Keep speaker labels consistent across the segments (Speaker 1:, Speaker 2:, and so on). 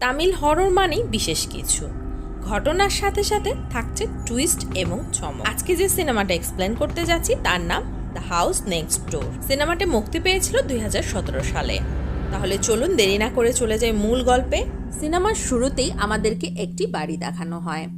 Speaker 1: Tamil horror মানেই বিশেষ কিছু। ঘটনার সাথে সাথে থাকছে টুইস্ট এবং চমক। আজকে যে সিনেমাটা এক্সপ্লেন করতে যাচ্ছি, তার নাম দ্য হাউস নেক্সট ডোর সিনেমাটি মুক্তি পেয়েছিল দুই হাজার সতেরো সালে। তাহলে চলুন দেরি না করে চলে যাই মূল গল্পে। সিনেমার শুরুতেই আমাদেরকে একটি বাড়ি দেখানো হয়।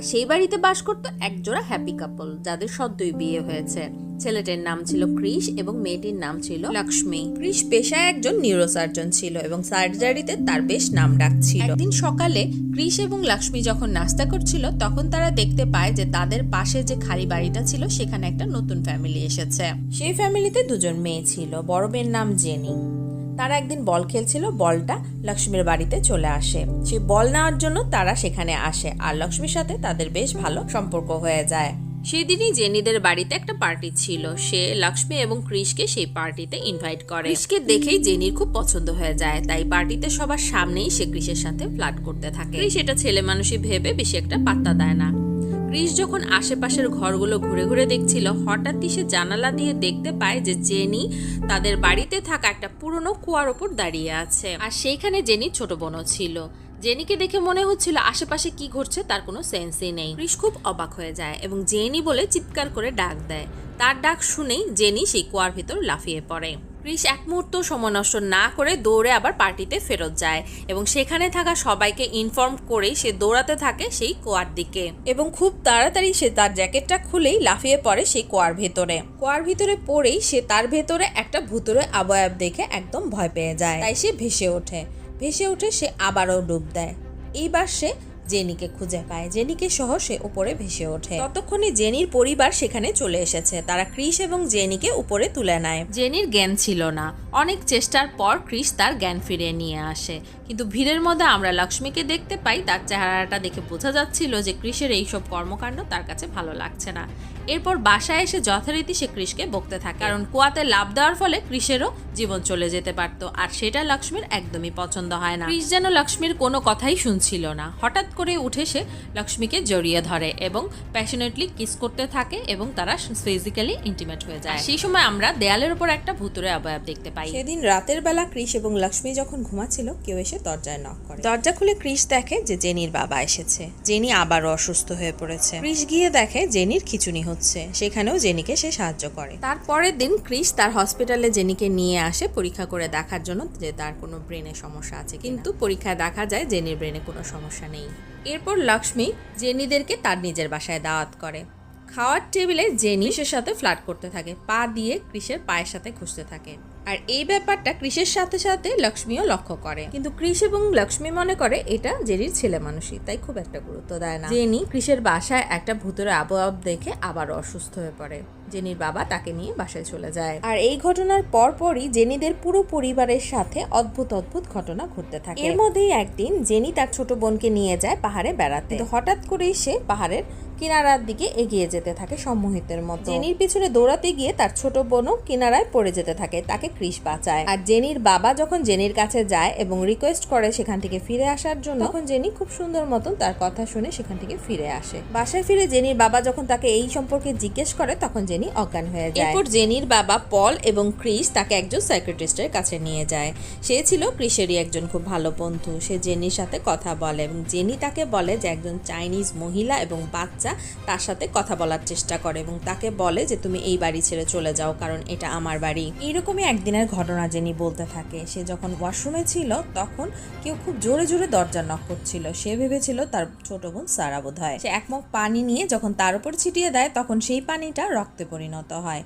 Speaker 1: আর সেই বাড়িতে বাস করতো একজোড়া হ্যাপি কাপল যাদের সদ্যই বিয়ে হয়েছে। ছেলেটির নাম ছিল ক্রিস এবং মেয়েটির নাম ছিল লক্ষ্মী। ক্রিস পেশায় একজন নিউরোসার্জন ছিল এবং সার্জারিতে তার বেশ নাম ডাকছিল একদিন সকালে ক্রিস এবং লক্ষ্মী যখন নাস্তা করছিল, তখন তারা দেখতে পায় যে তাদের পাশে যে খালি বাড়িটা ছিল, সেখানে একটা নতুন ফ্যামিলি এসেছে। সেই ফ্যামিলিতে দুজন মেয়ে ছিল, বড় মেয়ের নাম জেনি। তারা একদিন বল খেলছিল, বলটা লক্ষ্মীর বাড়িতে চলে আসে। সে বল নেওয়ার জন্য তারা সেখানে আসে আর লক্ষ্মীর সাথে তাদের বেশ ভালো সম্পর্ক হয়ে যায়। সেদিনই জেনিদের বাড়িতে একটা পার্টি ছিল। সে লক্ষ্মী এবং ক্রিসকে সেই পার্টিতে ইনভাইট করে। ক্রিসকে দেখেই জেনির খুব পছন্দ হয়ে যায়, তাই পার্টিতে সবার সামনেই সে ক্রিসের সাথে ফ্লার্ট করতে থাকে। সেটা ছেলে মানুষই ভেবে বেশি একটা পাত্তা দেয় না। ক্রিস যখন আশেপাশের ঘরগুলো ঘুরে ঘুরে দেখছিল, হঠাৎই সে জানালা দিয়ে দেখতে পায় যে জেনি তাদের বাড়িতে থাকা একটা পুরনো কুয়ার ওপর দাঁড়িয়ে আছে। আর সেইখানে জেনি ছোট বোনও ছিল। জেনিকে দেখে মনে হচ্ছিল আশেপাশে কি ঘটছে তার কোনো সেন্সই নেই। ক্রিস খুব অবাক হয়ে যায় এবং জেনি বলে চিৎকার করে ডাক দেয়। তার ডাক শুনেই জেনি সেই কুয়ার ভিতর লাফিয়ে পড়ে। ক্রিস এক মুহূর্ত সময় নষ্ট না করে দৌড়ে আবার পার্টিতে ফেরত যায় এবং সেখানে থাকা সবাইকে ইনফর্ম করেই সে দৌড়াতে থাকে সেই কুয়ার দিকে। এবং খুব তাড়াতাড়ি সে তার জ্যাকেটটা খুলেই লাফিয়ে পড়ে সেই কুয়ার ভেতরে। কুয়ার ভিতরে পড়েই সে তার ভেতরে একটা ভুতুরে আবয়াব দেখে একদম ভয় পেয়ে যায়। তাই সে ভেসে ওঠে। ভেসে উঠে সে আবারও ডুব দেয়। এইবার সে জেনিকে খুঁজে পায়। জেনিকে সহ সে উপরে ভেসে ওঠে। ততক্ষণে জেনির পরিবার সেখানে চলে এসেছে। তারা ক্রিস এবং জেনিকে উপরে তুলে নেয়। জেনির জ্ঞান ছিল না। অনেক চেষ্টার পর ক্রিস তার জ্ঞান ফিরিয়ে নিয়ে আসে। কিন্তু ভিড়ের মধ্যে আমরা লক্ষ্মীকে দেখতে পাই, তার চেহারাটা দেখে বোঝা যাচ্ছিল যে ক্রিসের এইসব কর্মকাণ্ড তার কাছে ভালো লাগছে না। এরপর বাসায় এসে যথারীতি সে ক্রিসকে বকতে থাকে। কারণ কুয়াতে লাভ দেওয়ার ফলে ক্রিসেরও জীবন চলে যেতে পারতো। আর সেটা লক্ষ্মীর একদমই পছন্দ হয় না। ক্রিস যেন লক্ষ্মীর কোনো কথাই শুনছিল না। হঠাৎ করে উঠে সে লক্ষ্মীকে জড়িয়ে ধরে এবং প্যাশনেটলি কিস করতে থাকে এবং তারা ফিজিক্যালি ইন্টিমেট হয়ে যায়। সেই সময় আমরা দেয়ালের উপর একটা ভুতুরে অবয়ব দেখতে পাই। সেদিন রাতের বেলা ক্রিস এবং লক্ষ্মী যখন ঘুমাচ্ছিল কেউ এসে দরজায় নক করে। দরজা খুলে ক্রিস দেখে যে জেনির বাবা এসেছে। জেনি আবারও অসুস্থ হয়ে পড়েছে। ক্রিস গিয়ে দেখে জেনির খিচুনি হচ্ছে। সেখানেও জেনিকে সে সাহায্য করে। তারপরের দিন ক্রিস তার হসপিটালে জেনিকে নিয়ে আসে পরীক্ষা করে দেখার জন্য যে তার কোনো ব্রেনে সমস্যা আছে কিন্তু পরীক্ষায় দেখা যায় জেনির ব্রেনে কোনো সমস্যা নেই। এরপর লক্ষ্মী জেনিদেরকে তার নিজের বাসায় দাওয়াত করে। খাওয়ার টেবিলে জেনি সাথে ফ্লার্ট করতে থাকে, পা দিয়ে কৃষের পায়ের সাথে খুঁজতে থাকে। আর এই ব্যাপারটা ক্রিসের সাথে সাথে লক্ষ্মীও লক্ষ্য করে। কিন্তু ক্রিস এবং লক্ষ্মী মনে করে এটা জেনির ছেলে মানুষই, তাই খুব একটা গুরুত্ব দেয় না। জেনি ক্রিসের বাসায় একটা ভূতের আবহাওয়া দেখে আবার অসুস্থ হয়ে পড়ে। জেনির বাবা তাকে নিয়ে বাসায় চলে যায়। আর এই ঘটনার পরপরই জেনিদের পুরো পরিবারের সাথে অদ্ভুত অদ্ভুত ঘটনা ঘটতে থাকে। এর মধ্যেই একদিন জেনি তার ছোট বোনকে নিয়ে যায় পাহাড়ে বেড়াতে। হঠাৎ করেই সে পাহাড়ের কিনারার দিকে এগিয়ে যেতে থাকে সম্মোহিতের মতো। জেনির পিছনে দৌড়াতে গিয়ে তার ছোট বোনও কিনারায় পড়ে যেতে থাকে তাকে ক্রিস বাঁচায়। আর জেনির বাবা যখন জেনির কাছে যায় এবং রিকোয়েস্ট করে সেখান থেকে ফিরে আসার জন্য তখন জেনি খুব সুন্দর মতন তার কথা শুনে সেখান থেকে ফিরে আসে। বাসায় ফিরে জেনির বাবা যখন তাকে এই সম্পর্কে জিজ্ঞেস করে তখন জেনি অজ্ঞান হয়ে যায়। এরপর জেনির বাবা পল এবং ক্রিস তাকে একজন সাইক্রেটিস্টের কাছে নিয়ে যায়। সে ছিল ক্রিসেরই একজন খুব ভালো বন্ধু। সে জেনির সাথে কথা বলে এবং জেনি তাকে বলে যে একজন চাইনিজ মহিলা এবং বাচ্চা তার সাথে কথা বলার চেষ্টা করে এবং তাকে বলে যে, তুমি এই বাড়ি ছেড়ে চলে যাও, কারণ এটা আমার বাড়ি। এইরকমই একদিনের ঘটনা জেনি বলতে থাকে। সে যখন ওয়াশরুমে ছিল, তখন কেউ খুব জোরে জোরে দরজা নক করছিল। সে ভেবেছিল তার ছোট বোন সারা বোধ হয় সে এক মগ পানি নিয়ে যখন তার উপর ছিটিয়ে দেয়, তখন সেই পানিটা রক্তে পরিণত হয়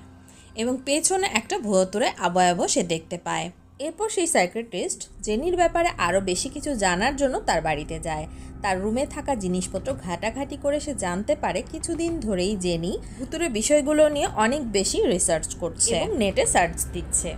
Speaker 1: এবং পেছনে একটা ভুয়তুরে আবয়াব সে দেখতে পায়। এরপর সেই সাইক্রেটিস্ট জেনির ব্যাপারে আরও বেশি কিছু জানার জন্য তার বাড়িতে যায়। তার রুমে থাকা জিনিসপত্র ঘাটাঘাটি করে সে জানতে পারে কিছুদিন ধরেই জেনি ভুতুরে বিষয়গুলো নিয়ে অনেক বেশি রিসার্চ করছে এবং নেটে সার্চ দিচ্ছে।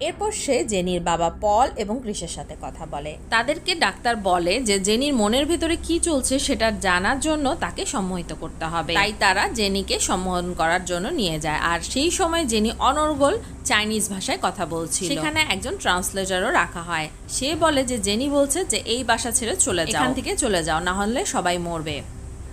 Speaker 1: এরপর সে জেনির বাবা পল এবং ক্রিসের সাথে কথা বলে। তাদেরকে ডাক্তার বলে যে জেনির মনের ভেতরে কি চলছে সেটা জানার জন্য তাকে সম্মোহিত করতে হবে। তাই তারা জেনিকে সম্মোহন করার জন্য নিয়ে যায়। আর সেই সময় জেনি অনর্গল চাইনিজ ভাষায় কথা বলছিল। সেখানে একজন ট্রান্সলেটারও রাখা হয়। সে বলে যে জেনি বলছে যে, এই বাসা ছেড়ে চলে যাও। এখান থেকে চলে যাও, না হলে সবাই মরবে।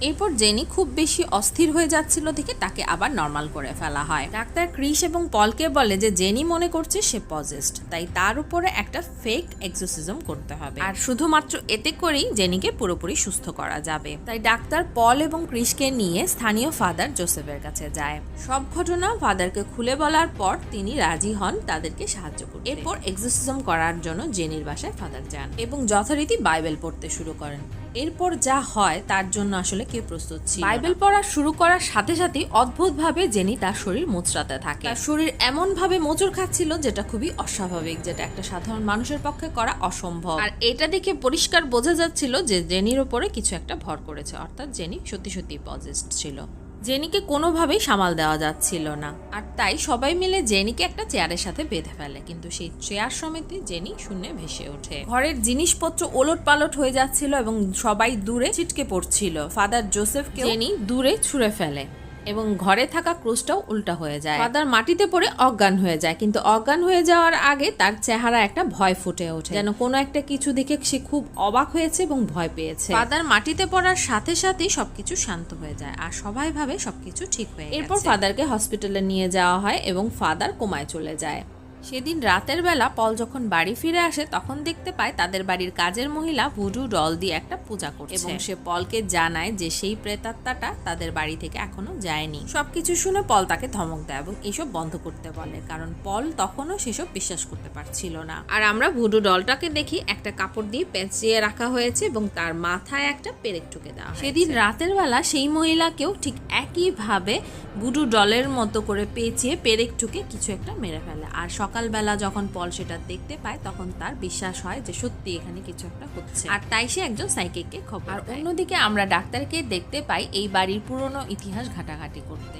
Speaker 1: এরপর জেনি খুব বেশি অস্থির হয়ে যাচ্ছিল দেখে তাকে আবার নর্মাল করে ফেলা হয়। ডাক্তার ক্রিস এবং পলকে বলে যে জেনি মনে করছে সে পজেস্ট তাই তার উপরে একটা ফেক এক্সোসিজম করতে হবে। আর শুধুমাত্র এতে করেই জেনিকে পুরোপুরি সুস্থ করা যাবে। তাই ডাক্তার পল এবং ক্রিসকে নিয়ে স্থানীয় ফাদার জোসেফের কাছে যায়। সব ঘটনা ফাদারকে খুলে বলার পর তিনি রাজি হন তাদেরকে সাহায্য করতে। এরপর এক্সোসিজম করার জন্য জেনির বাসায় ফাদার যান এবং যথারীতি বাইবেল পড়তে শুরু করেন। এরপর যা হয় তার জন্য আসলে কেউ প্রস্তুত ছিল বাইবেল পড়া শুরু করার সাথে সাথেই অদ্ভুতভাবে জেনি তার শরীর মোচড়াতে থাকে। তার শরীর এমন ভাবে মোচড় খাচ্ছিল যেটা খুবই অস্বাভাবিক যেটা একটা সাধারণ মানুষের পক্ষে করা অসম্ভব। আর এটা দেখে পরিষ্কার বোঝা যাচ্ছিল যে জেনির ওপরে কিছু একটা ভর করেছে অর্থাৎ জেনি সত্যি সত্যি পজেস্ট ছিল। জেনিকে কোনোভাবেই সামাল দেওয়া যাচ্ছিল না। আর তাই সবাই মিলে জেনিকে একটা চেয়ারের সাথে বেঁধে ফেলে, কিন্তু সেই চেয়ার সমেতে জেনি শূন্যে ভেসে ওঠে। ঘরের জিনিসপত্র ওলট পালট হয়ে যাচ্ছিল এবং সবাই দূরে ছিটকে পড়ছিল। ফাদার জোসেফকে জেনি দূরে ছুঁড়ে ফেলে। এবং ঘরে থাকা ক্রুশটাও উল্টা হয়ে যায়। ফাদার মাটিতে পড়ে অজ্ঞান হয়ে যায় কিন্তু অজ্ঞান হয়ে যাওয়ার আগে তার চেহারা একটা ভয় ফুটে ওঠে। যেন কোনো একটা কিছু দেখে সে খুব অবাক হয়েছে এবং ভয় পেয়েছে। ফাদার মাটিতে পড়ার সাথে সাথেই সবকিছু শান্ত হয়ে যায় আর সবাই ভাবে সবকিছু ঠিক হয়ে এরপর ফাদারকে হসপিটালে নিয়ে যাওয়া হয় এবং ফাদার কোমায় চলে যায়। সেদিন রাতের বেলা পল যখন বাড়ি ফিরে আসে তখন দেখতে পায় তাদের বাড়ির কাজের মহিলা ভুডু ডল দিয়ে একটা পূজা করছে। এবং সে পলকে জানায় যে সেই প্রেতাত্মাটা তাদের বাড়ি থেকে এখনও যায়নি। সবকিছু শুনে পল তাকে ধমক দেয় এবং এসব বন্ধ করতে বলে কারণ পল তখনও সেসব বিশ্বাস করতে পারছিল না। আর আমরা ভুডু ডলটাকে দেখি একটা কাপড় দিয়ে পেঁচিয়ে রাখা হয়েছে এবং তার মাথায় একটা পেরেক ঠুকে দেওয়া সেদিন রাতের বেলা সেই মহিলাকেও ঠিক একইভাবে ভুডু ডলের মতো করে পেঁচিয়ে পেরেক ঠুকে কিছু একটা মেরে ফেলে। আর সকালবেলা যখন পল সেটা দেখতে পায় তখন তার বিশ্বাস হয় যে সত্যি এখানে কিছু একটা হচ্ছে। আর তাই সে একজন সাইকেকে খবর আর অন্যদিকে আমরা ডাক্তারকে দেখতে পাই এই বাড়ির পুরনো ইতিহাস ঘাটাঘাটি করতে।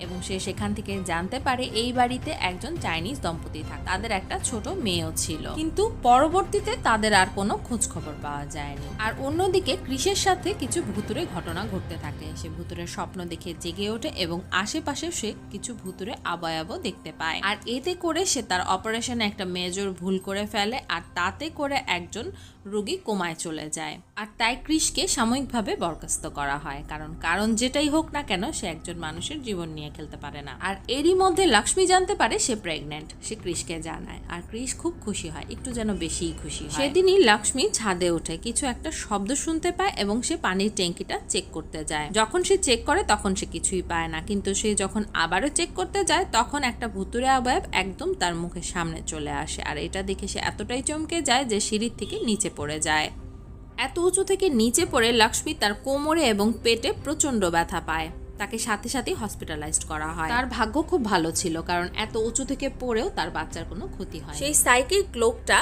Speaker 1: এবং সে সেখান থেকে জানতে পারে এই বাড়িতে একজন চাইনিজ দম্পতি থাকে, তাদের একটা ছোট মেয়েও ছিল। কিন্তু পরবর্তীতে তাদের আর কোনো খোঁজ খবর পাওয়া যায়নি। আর অন্যদিকে কৃষের সাথে কিছু ভুতুরে ঘটনা ঘটতে থাকে। সে ভুতুরের স্বপ্ন দেখে জেগে ওঠে এবং আশেপাশে সে কিছু ভুতুরে আবয়াবও দেখতে পায়। আর এতে করে সে তার অপারেশনে একটা মেজর ভুল করে ফেলে আর তাতে করে একজন রোগী কোমায় চলে যায়। আর তাই কৃষকে সাময়িকভাবে বরখাস্ত করা হয়। কারণ কারণ যেটাই হোক না কেন সে একজন মানুষের জীবন নিয়ে খেলতে পারে না। আর এরই মধ্যে লক্ষ্মী জানতে পারে সে প্রেগনেন্ট সে কৃষকে জানায়। আর কৃষ খুব খুশি হয়, একটু যেন বেশিই খুশি সেদিনই লক্ষ্মী ছাদে ওঠে। কিছু একটা শব্দ শুনতে পায় এবং সে পানির ট্যাঙ্কিটা চেক করতে যায়। যখন সে চেক করে, তখন সে কিছুই পায় না। কিন্তু সে যখন আবারও চেক করতে যায়, তখন একটা ভুতুরে অবয়ব একদম তার মুখের সামনে চলে আসে। আর এটা দেখে সে এতটাই চমকে যায় যে সিঁড়ির থেকে নিচে পড়ে যায়। এত উঁচু থেকে নিচে পড়ে লক্ষ্মী তার কোমরে এবং পেটে প্রচণ্ড ব্যথা পায়। তাকে সাথে সাথে হসপিটালাইজড করা হয়। তার ভাগ্য খুব ভালো ছিল কারণ এত উঁচু থেকে পড়েও তার বাচ্চার কোনো ক্ষতি হয় সেই সাইকিক লোকটা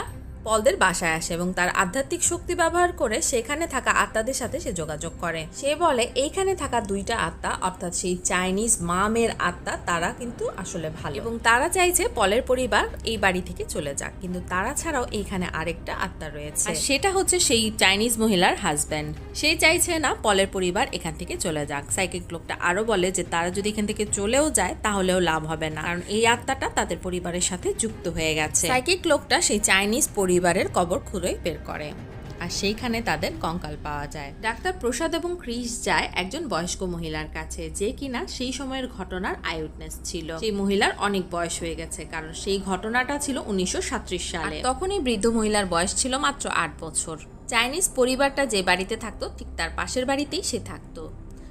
Speaker 1: পলদের বাসায় আসে এবং তার আধ্যাত্মিক শক্তি ব্যবহার করে সেখানে থাকা আত্মাদের সাথে সে যোগাযোগ করে। সে বলে, এইখানে থাকা দুইটা আত্মা, অর্থাৎ সেই চাইনিজ মামের আত্মা, তারা কিন্তু আসলে ভালো। এবং তারা চাইছে পলের পরিবার এই বাড়ি থেকে চলে যাক, কিন্তু তারা ছাড়াও এইখানে আরেকটা আত্মা রয়েছে। সেটা হচ্ছে সেই চাইনিজ মহিলার হাজব্যান্ড সে চাইছে না পলের পরিবার এখান থেকে চলে যাক। সাইকিক লোকটা আরও বলে যে, তারা যদি এখান থেকে চলেও যায়, তাহলেও লাভ হবে না। কারণ এই আত্মাটা তাদের পরিবারের সাথে যুক্ত হয়ে গেছে। সাইকিক লোকটা সেই চাইনিজ পরিবারের কবর খুঁড়ে বের করে। আর সেইখানে তাদের কঙ্কাল পাওয়া যায়। ডাক্তার প্রসাদ এবং ক্রিস যায় একজন বয়স্ক মহিলার কাছে, যে কিনা সেই সময়ের ঘটনার আইউটনেস ছিল। সেই মহিলার অনেক বয়স হয়ে গেছে, কারণ সেই ঘটনাটা ছিল উনিশশো সালে। তখনই বৃদ্ধ মহিলার বয়স ছিল মাত্র আট বছর। চাইনিজ পরিবারটা যে বাড়িতে থাকতো, ঠিক তার পাশের বাড়িতেই সে থাকতো।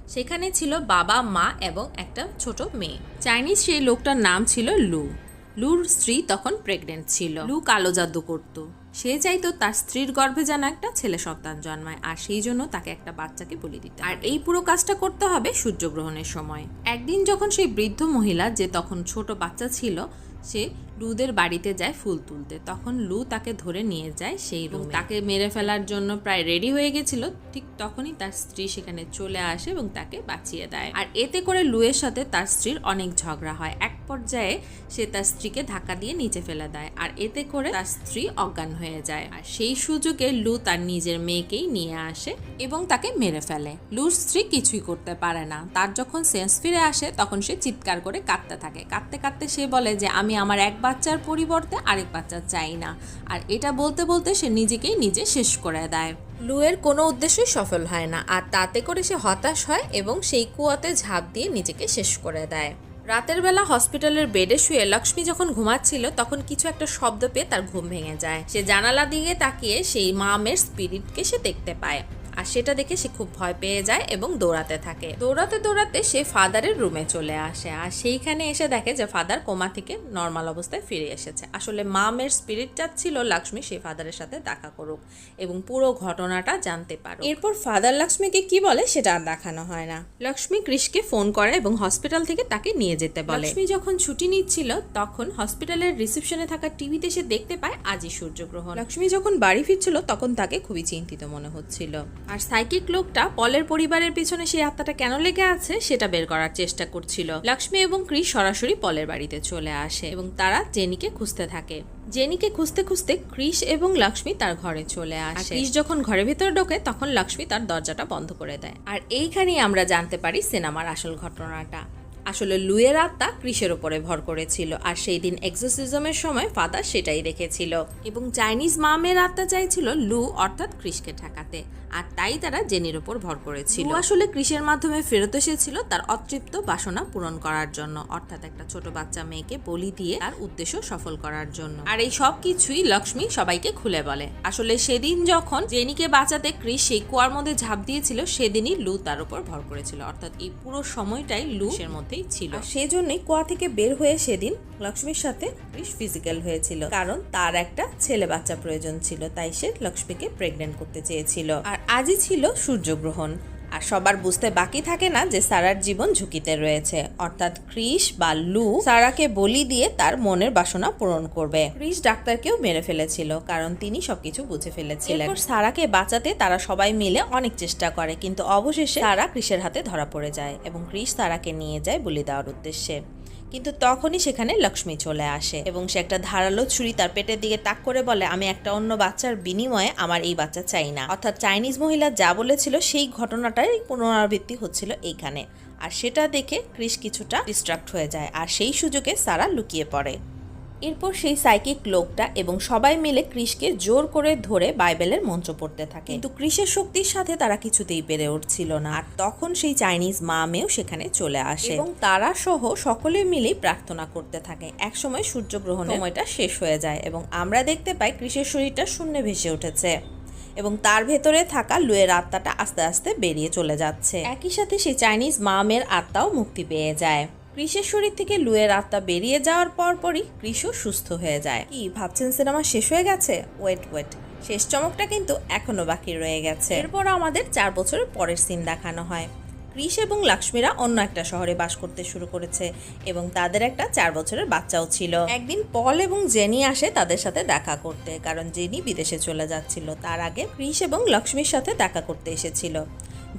Speaker 1: সেখানে ছিল বাবা, মা এবং একটা ছোট মেয়ে। চাইনিজ সেই লোকটার নাম ছিল লু। লুর স্ত্রী তখন প্রেগনেন্ট ছিল। লু কালো জাদু করতো। সে চাইতো তার স্ত্রীর গর্ভে যেন একটা ছেলে সন্তান জন্মায়, আর সেই জন্য তাকে একটা বাচ্চাকে বলি দিতে। আর এই পুরো কাজটা করতে হবে সূর্যগ্রহণের সময়। একদিন যখন সেই বৃদ্ধ মহিলা, যে তখন ছোট বাচ্চা ছিল, সে লুদের বাড়িতে যায় ফুল তুলতে। তখন লু তাকে ধরে নিয়ে যায় সেই রুম। তাকে মেরে ফেলার জন্য প্রায় রেডি হয়ে গেছিল। ঠিক তখনই তার স্ত্রী সেখানে চলে আসে এবং তাকে বাঁচিয়ে দেয়। আর এতে করে লুয়ের সাথে তার স্ত্রীর অনেক ঝগড়া হয়। এক পর্যায়ে সে তার স্ত্রীকে ধাক্কা দিয়ে নিচে ফেলে দেয় আর এতে করে তার স্ত্রী অজ্ঞান হয়ে যায়। আর সেই সুযোগে লু তার নিজের মেয়েকেই নিয়ে আসে এবং তাকে মেরে ফেলে। লুর স্ত্রী কিছুই করতে পারে না। তার যখন সেন্স ফিরে আসে তখন সে চিৎকার করে কাঁদতে থাকে। কাঁদতে কাঁদতে সে বলে যে আমি আমার এক বাচ্চার পরিবর্তে আরেক বাচ্চা চাই না। আর এটা বলতে বলতে সে নিজেকেই নিজে শেষ করে দেয়। লুয়ের কোনো উদ্দেশ্যই সফল হয় না, আর তাতে করে সে হতাশ হয় এবং সেই কুয়াতে ঝাঁপ দিয়ে নিজেকে শেষ করে দেয়। রাতের বেলা হসপিটালের বেডে শুয়ে লক্ষ্মী যখন ঘুমাচ্ছিল, তখন কিছু একটা শব্দ পেয়ে তার ঘুম ভেঙে যায়। সে জানালা দিকে তাকিয়ে সেই মামের স্পিরিটকে সে দেখতে পায়। আর সেটা দেখে সে খুব ভয় পেয়ে যায় এবং দৌড়াতে থাকে। দৌড়াতে দৌড়াতে সে ফাদারের রুমে চলে আসে আর সেইখানে এসে দেখে যে ফাদার কোমা থেকে নর্মাল অবস্থায় ফিরে এসেছে। আসলে মামের স্পিরিট চাচ্ছিল লক্ষ্মী সেই ফাদারের সাথে দেখা করুক এবং পুরো ঘটনাটা জানতে পারো এরপর ফাদার লক্ষ্মীকে কি বলে সেটা আর দেখানো হয় না। লক্ষ্মী কৃষকে ফোন করে এবং হসপিটাল থেকে তাকে নিয়ে যেতে বলে। লক্ষ্মী যখন ছুটি নিচ্ছিল তখন হসপিটালের রিসেপশনে থাকা টিভিতে সে দেখতে পায় আজই সূর্যগ্রহণ। লক্ষ্মী যখন বাড়ি ফিরছিল তখন তাকে খুবই চিন্তিত মনে হচ্ছিল। আর সাইকিক লোকটা পলের পরিবারের পিছনে সেই আত্মাটা কেন লেগে আছে সেটা বের করার চেষ্টা করছিল। লক্ষ্মী এবং ক্রিস সরাসরি পলের বাড়িতে চলে আসে এবং তারা জেনিকে খুঁজতে থাকে। জেনিকে খুঁজতে খুঁজতে ক্রিস এবং লক্ষ্মী তার ঘরে চলে আসে। ক্রিস যখন ঘরের ভেতর ঢোকে, তখন লক্ষ্মী তার দরজাটা বন্ধ করে দেয়। আর এইখানেই আমরা জানতে পারি সিনেমার আসল ঘটনাটা। আসলে লুয়ের আত্মা ক্রিসের ওপরে ভর করেছিল, আর সেই দিন এক্সোসিজমের সময় ফাদার সেটাই দেখেছিল এবং চাইনিজ মামের আত্মা চাইছিল লু অর্থাৎ ক্রিসকে ঠেকাতে, আর তাই তারা জেনির ওপর ভর করেছিল। আসলে ক্রিসের মাধ্যমে ফেরত এসেছিল তার অতৃপ্ত বাসনা পূরণ করার জন্য, অর্থাৎ একটা ছোট বাচ্চা মেয়েকে বলি দিয়ে তার উদ্দেশ্য সফল করার জন্য। আর এই সব কিছুই লক্ষ্মী সবাইকে খুলে বলে। আসলে সেদিন যখন জেনিকে বাঁচাতে ক্রিস সেই কুয়ার মধ্যে ঝাঁপ দিয়েছিল, সেদিনই লু তার উপর ভর করেছিল, অর্থাৎ এই পুরো সময়টাই লু এর মধ্যেই ছিল। সেই জন্যই কুয়া থেকে বের হয়ে সেদিন লক্ষ্মীর সাথে বেশ ফিজিক্যাল হয়েছিল। কারণ তার একটা ছেলে বাচ্চা প্রয়োজন ছিল, তাই সে লক্ষ্মীকে প্রেগনেন্ট করতে চেয়েছিল। আর আজই ছিল সূর্যগ্রহণ। আর সবার বুঝতে বাকি থাকে না যে সারার জীবন ঝুঁকিতে রয়েছে। অর্থাৎ ক্রিস বা লু সারাকে বলি দিয়ে তার মনের বাসনা পূরণ করবে। ক্রিস ডাক্তারকেও মেরে ফেলেছিল কারণ তিনি সবকিছু বুঝে ফেলেছিলেন। সারাকে বাঁচাতে তারা সবাই মিলে অনেক চেষ্টা করে কিন্তু অবশেষে সারা ক্রিসের হাতে ধরা পড়ে যায় এবং ক্রিস সারাকে নিয়ে যায় বলি দেওয়ার উদ্দেশ্যে। কিন্তু তখনই সেখানে লক্ষ্মী চলে আসে এবং সে একটা ধারালো ছুরি তার পেটের দিকে তাক করে বলে, আমি একটা অন্য বাচ্চার বিনিময়ে আমার এই বাচ্চা চাই না। অর্থাৎ চাইনিজ মহিলা যা বলেছিল সেই ঘটনাটাই পুনরাবৃত্তি হচ্ছিল এইখানে। আর সেটা দেখে ক্রিস কিছুটা ডিস্ট্রাক্ট হয়ে যায়। আর সেই সুযোগে সারা লুকিয়ে পড়ে। এরপর সেই সাইকিক লোকটা এবং সবাই মিলে ক্রিসকে জোর করে ধরে বাইবেলের মন্ত্র পড়তে থাকে। কিন্তু ক্রিসের শক্তির সাথে তারা কিছুতেই পেরে উঠছিল না। আর তখন সেই চাইনিজ মা মেয়েও সেখানে চলে আসে। এবং তারা সহ সকলে মিলে প্রার্থনা করতে থাকে। একসময় সূর্যগ্রহণের সময়টা শেষ হয়ে যায় এবং আমরা দেখতে পাই ক্রিসের শরীরটা শূন্যে ভেসে উঠেছে এবং তার ভেতরে থাকা লুয়ের আত্মাটা আস্তে আস্তে বেরিয়ে চলে যাচ্ছে। একই সাথে সেই চাইনিজ মামের আত্মাও মুক্তি পেয়ে যায়। ক্রিসের শরীর থেকে লুয়ের আত্মা বেরিয়ে যাওয়ার পরপরই ক্রিসও সুস্থ হয়ে যায়। কি ভাবছেন সিনেমা শেষ হয়ে গেছে? Wait wait. শেষ চমকটা কিন্তু এখনও বাকি রয়ে গেছে। এরপর আমাদের চার বছরের পরের সিন দেখানো হয়। ক্রিস এবং লক্ষ্মীরা অন্য একটা শহরে বাস করতে শুরু করেছে এবং তাদের একটা চার বছরের বাচ্চাও ছিল। একদিন পল এবং জেনি আসে তাদের সাথে দেখা করতে, কারণ জেনি বিদেশে চলে যাচ্ছিল। তার আগে ক্রিস এবং লক্ষ্মীর সাথে দেখা করতে এসেছিল।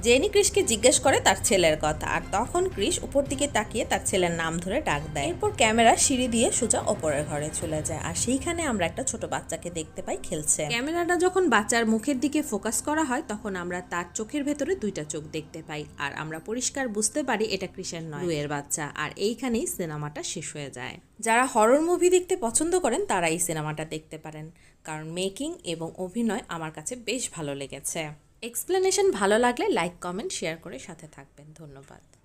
Speaker 1: জেনি ক্রিসকে জিজ্ঞেস করে তার ছেলের কথা আর তখন ক্রিস উপর দিকে তাকিয়ে তার ছেলের নাম ধরে ডাক দেয়। এরপর ক্যামেরা সিঁড়ি দিয়ে সোজা ওপরের ঘরে চলে যায় আর সেইখানে আমরা একটা ছোট বাচ্চাকে দেখতে পাই খেলছে। ক্যামেরাটা যখন বাচ্চার মুখের দিকে ফোকাস করা হয় তখন আমরা তার চোখের ভেতরে দুইটা চোখ দেখতে পাই আর আমরা পরিষ্কার বুঝতে পারি এটা ক্রিসের নয়। লুয়ের বাচ্চা আর এইখানেই সিনেমাটা শেষ হয়ে যায়। যারা হরর মুভি দেখতে পছন্দ করেন তারা এই সিনেমাটা দেখতে পারেন কারণ মেকিং এবং অভিনয় আমার কাছে বেশ ভালো লেগেছে। এক্সপ্লেনেশন ভালো লাগলে লাইক কমেন্ট শেয়ার করে সাথে থাকবেন। ধন্যবাদ।